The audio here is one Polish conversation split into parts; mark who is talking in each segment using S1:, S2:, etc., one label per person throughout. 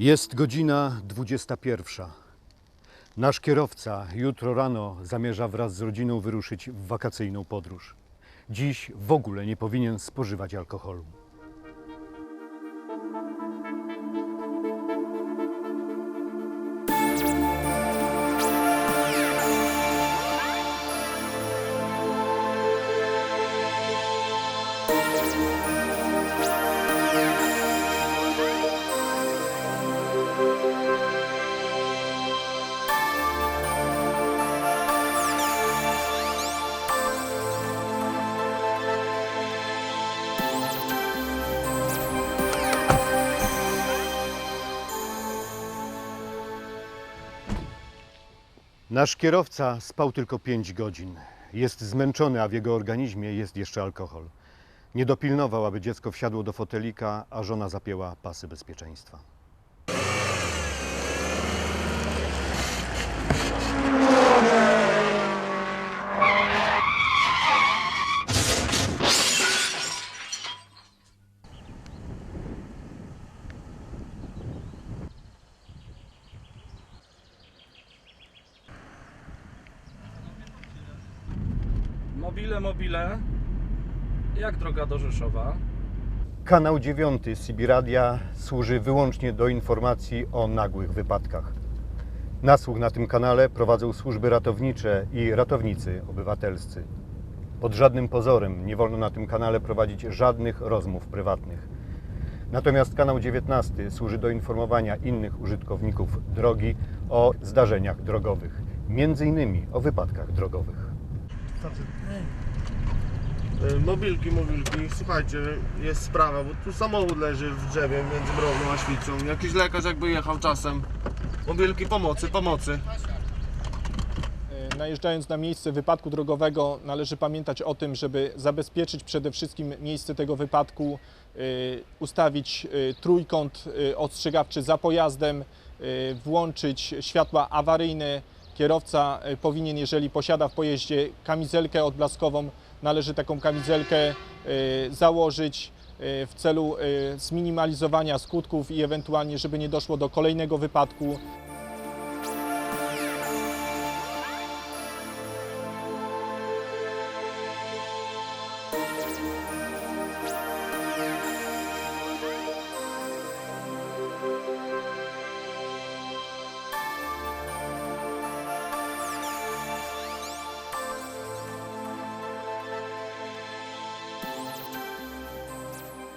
S1: Jest godzina 21. Nasz kierowca jutro rano zamierza wraz z rodziną wyruszyć w wakacyjną podróż. Dziś w ogóle nie powinien spożywać alkoholu. Nasz kierowca spał tylko 5 godzin. Jest zmęczony, a w jego organizmie jest jeszcze alkohol. Nie dopilnował, aby dziecko wsiadło do fotelika, a żona zapięła pasy bezpieczeństwa.
S2: Mobile, mobile. Jak droga do Rzeszowa?
S1: Kanał 9 Sibiradia służy wyłącznie do informacji o nagłych wypadkach. Nasłuch na tym kanale prowadzą służby ratownicze i ratownicy obywatelscy. Pod żadnym pozorem nie wolno na tym kanale prowadzić żadnych rozmów prywatnych. Natomiast kanał 19 służy do informowania innych użytkowników drogi o zdarzeniach drogowych, między innymi o wypadkach drogowych.
S3: Y, Mobilki, mobilki, słuchajcie, jest sprawa, bo tu samochód leży w drzewie między Browną a Świcą. Jakiś lekarz jakby jechał czasem. Mobilki, pomocy, pomocy.
S4: E, Najeżdżając na miejsce wypadku drogowego, należy pamiętać o tym, żeby zabezpieczyć przede wszystkim miejsce tego wypadku, e, ustawić e, trójkąt e, ostrzegawczy za pojazdem, e, włączyć światła awaryjne. Kierowca e, powinien, jeżeli posiada w pojeździe kamizelkę odblaskową, należy taką kamizelkę e, założyć e, w celu zminimalizowania skutków i ewentualnie, żeby nie doszło do kolejnego wypadku.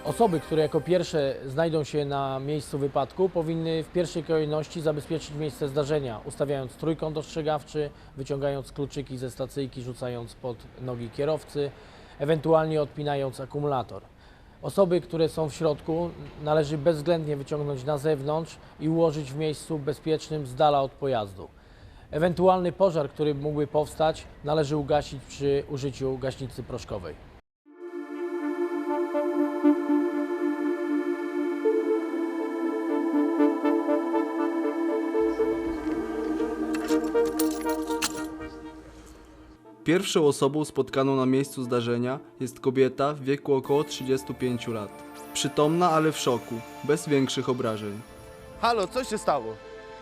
S5: Osoby, które jako pierwsze znajdą się na miejscu wypadku, powinny w pierwszej kolejności zabezpieczyć miejsce zdarzenia, ustawiając trójkąt ostrzegawczy, wyciągając kluczyki ze stacyjki, rzucając pod nogi kierowcy, ewentualnie odpinając akumulator. Osoby, które są w środku, należy bezwzględnie wyciągnąć na zewnątrz i ułożyć w miejscu bezpiecznym z dala od pojazdu. Ewentualny pożar, który mógłby powstać, należy ugasić przy użyciu gaśnicy proszkowej.
S6: Pierwszą osobą spotkaną na miejscu zdarzenia jest kobieta w wieku około 35 lat. Przytomna, ale w szoku, bez większych obrażeń.
S3: Halo, co się stało?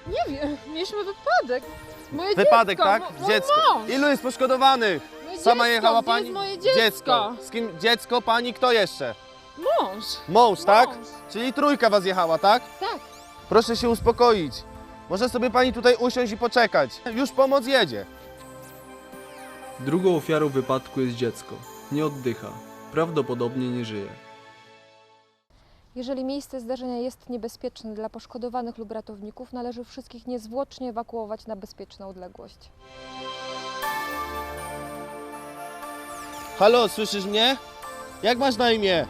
S7: Nie wiem, mieliśmy wypadek. Moje
S3: Wypadek,
S7: dziecko,
S3: tak?
S7: mo- mój
S3: Dziecko.
S7: Mąż.
S3: Ilu jest poszkodowanych?
S7: Moje
S3: Sama
S7: dziecko,
S3: jechała
S7: gdzie
S3: pani?
S7: Jest moje dziecko.
S3: Z kim? Dziecko, pani, kto jeszcze?
S7: Mąż.
S3: Mąż, tak?
S7: Mąż.
S3: Czyli trójka was jechała, tak?
S7: Tak.
S3: Proszę się uspokoić. Może sobie pani tutaj usiąść i poczekać. Już pomoc jedzie.
S6: Drugą ofiarą wypadku jest dziecko. Nie oddycha. Prawdopodobnie nie żyje.
S8: Jeżeli miejsce zdarzenia jest niebezpieczne dla poszkodowanych lub ratowników, należy wszystkich niezwłocznie ewakuować na bezpieczną odległość.
S3: Halo, słyszysz mnie? Jak masz na imię?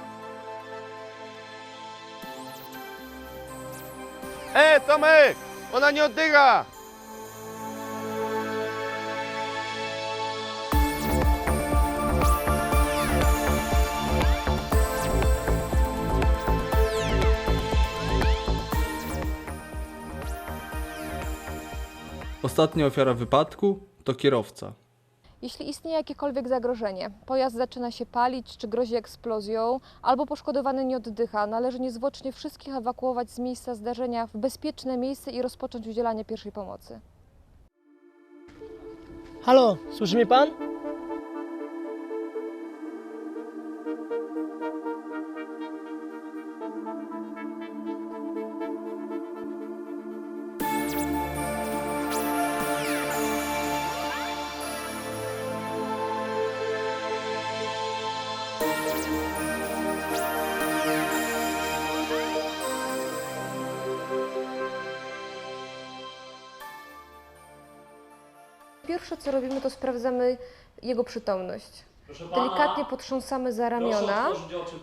S3: E, Tomek! Ona nie oddycha!
S6: Ostatnia ofiara wypadku to kierowca.
S8: Jeśli istnieje jakiekolwiek zagrożenie, pojazd zaczyna się palić czy grozi eksplozją, albo poszkodowany nie oddycha, należy niezwłocznie wszystkich ewakuować z miejsca zdarzenia w bezpieczne miejsce i rozpocząć udzielanie pierwszej pomocy.
S9: Halo, słyszy mnie pan?
S8: Pierwsze co robimy, to sprawdzamy jego przytomność. Delikatnie potrząsamy za ramiona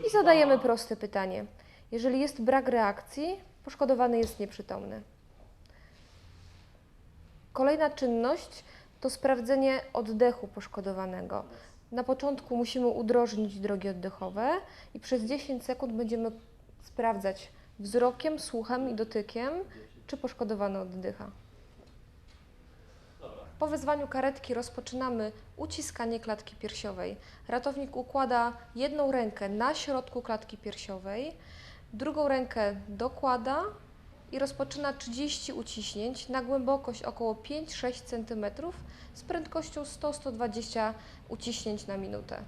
S8: i zadajemy proste pytanie. Jeżeli jest brak reakcji, poszkodowany jest nieprzytomny. Kolejna czynność to sprawdzenie oddechu poszkodowanego. Na początku musimy udrożnić drogi oddechowe i przez 10 sekund będziemy sprawdzać wzrokiem, słuchem i dotykiem, czy poszkodowany oddycha. Po wezwaniu karetki rozpoczynamy uciskanie klatki piersiowej. Ratownik układa jedną rękę na środku klatki piersiowej, drugą rękę dokłada i rozpoczyna 30 uciśnięć na głębokość około 5-6 cm z prędkością 100-120 uciśnięć na minutę.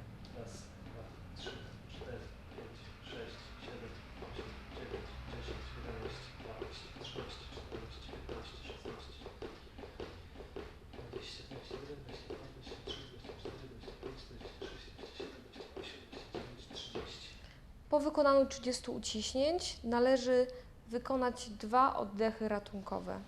S8: Po wykonaniu 30 uciśnięć należy wykonać dwa oddechy ratunkowe.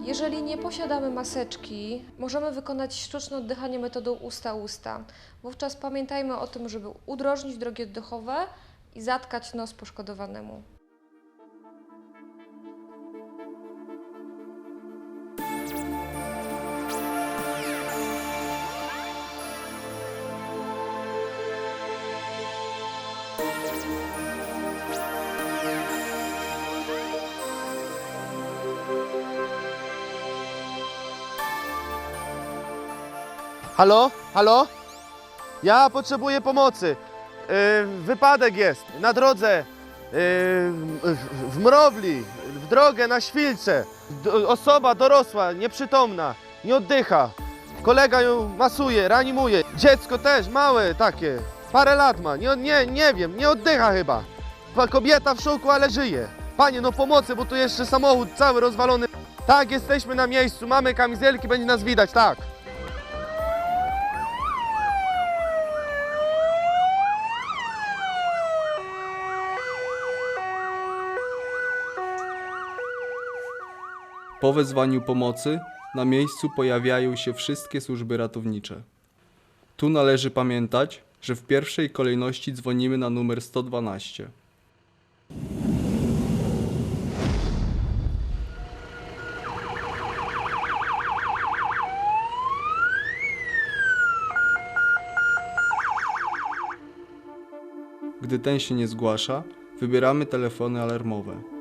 S8: Jeżeli nie posiadamy maseczki, możemy wykonać sztuczne oddychanie metodą usta-usta. Wówczas pamiętajmy o tym, żeby udrożnić drogi oddechowe i zatkać nos poszkodowanemu.
S3: Halo? Halo? Ja potrzebuję pomocy. Yy, wypadek jest na drodze yy, w- Mrowli, w drogę na Świlcze. Osoba dorosła, nieprzytomna, nie oddycha. Kolega ją masuje, reanimuje. Dziecko też, małe takie, parę lat ma, nie, nie, nie wiem, nie oddycha chyba. Kobieta w szoku, ale żyje. Panie, no pomocy, bo tu jeszcze samochód cały rozwalony. Tak, jesteśmy na miejscu, mamy kamizelki, będzie nas widać, tak.
S6: Po wezwaniu pomocy na miejscu pojawiają się wszystkie służby ratownicze. Tu należy pamiętać, że w pierwszej kolejności dzwonimy na numer 112. Gdy ten się nie zgłasza, wybieramy telefony alarmowe.